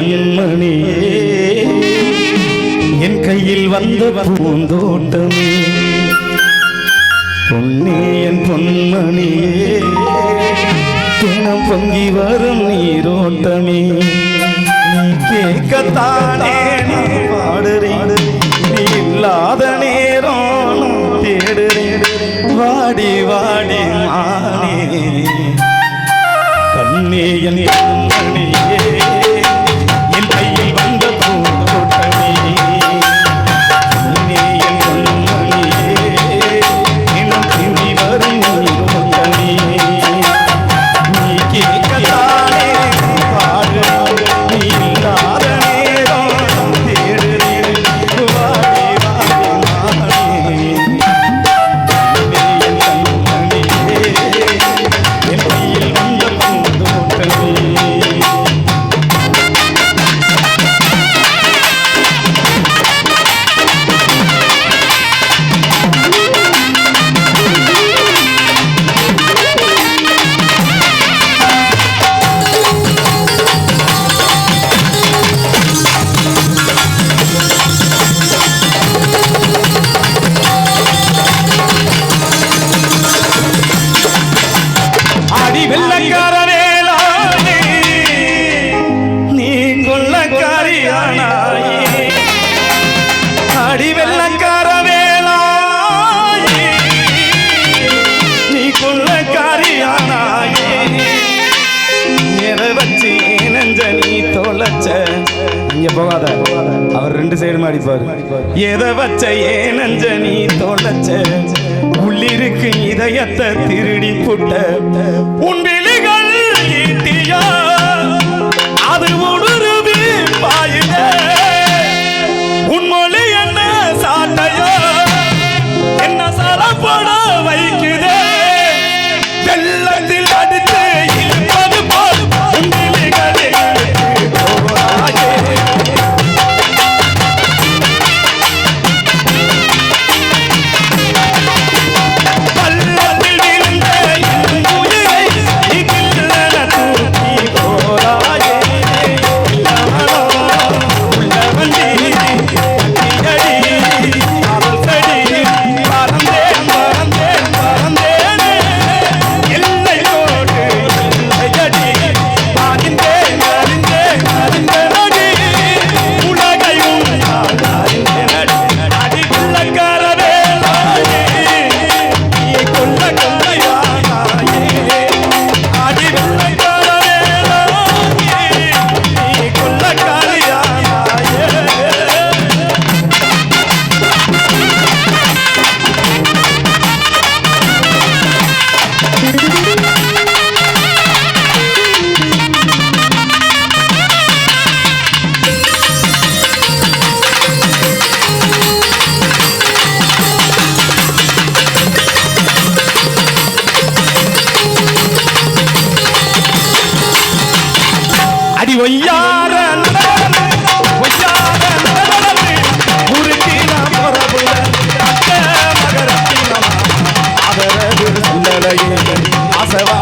கண்மணியே என் கையில் வந்த பூந்தோட்டமே. பொன்னே என் பொன்மணியே தினம் பொங்கி வரும் நீரோட்டமே. நீ கேட்கத்தானே பாடுறேன் நீ இல்லாத நேரம் தேடுறேன் வாடி வாடி மானே. கண்ணே என் கண்மணியே. போகாத. அவர் ரெண்டு சைடுமே அடிப்பார். எதை வச்ச ஏனஞ்ச நீ தோழச்ச உள்ளிருக்கு இதயத்தை திருடி புட்ட. உண்டு ஆசவா